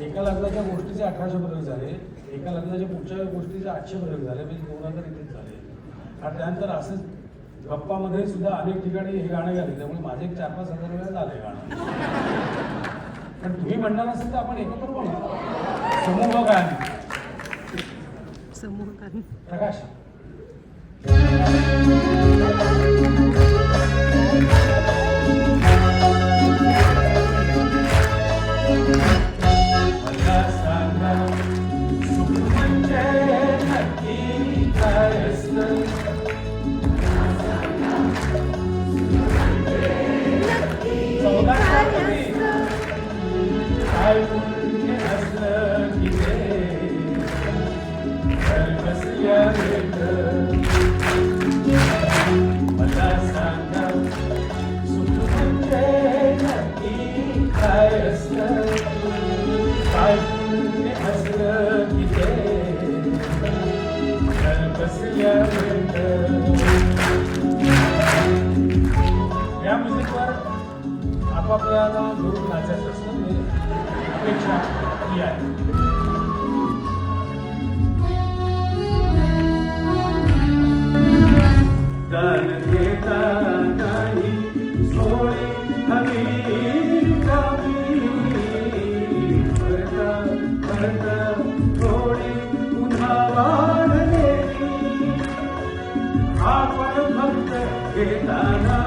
एका लग्नाच्या गोष्टीचे अठराशे प्रयोग झाले. एका लग्नाच्या पुढच्या गोष्टीचे आठशे प्रयोग झाले. म्हणजे दोन हजार इथेच झाले. आणि त्यानंतर असंच गप्पामध्ये सुद्धा अनेक ठिकाणी हे गाणं गाले त्यामुळे माझे एक चार पाच हजार वेळा झाले गाणं. पण तुम्ही म्हणणार असेल तर आपण एकत्र म्हणू समूह गान समूह कारण प्रकाश. या म्युझिकवर आपापल्याला घेऊन नाचायचं असतं म्हणजे अपेक्षा ही आहे घेता नाही सोळी हवी. आपण भक्त घेताना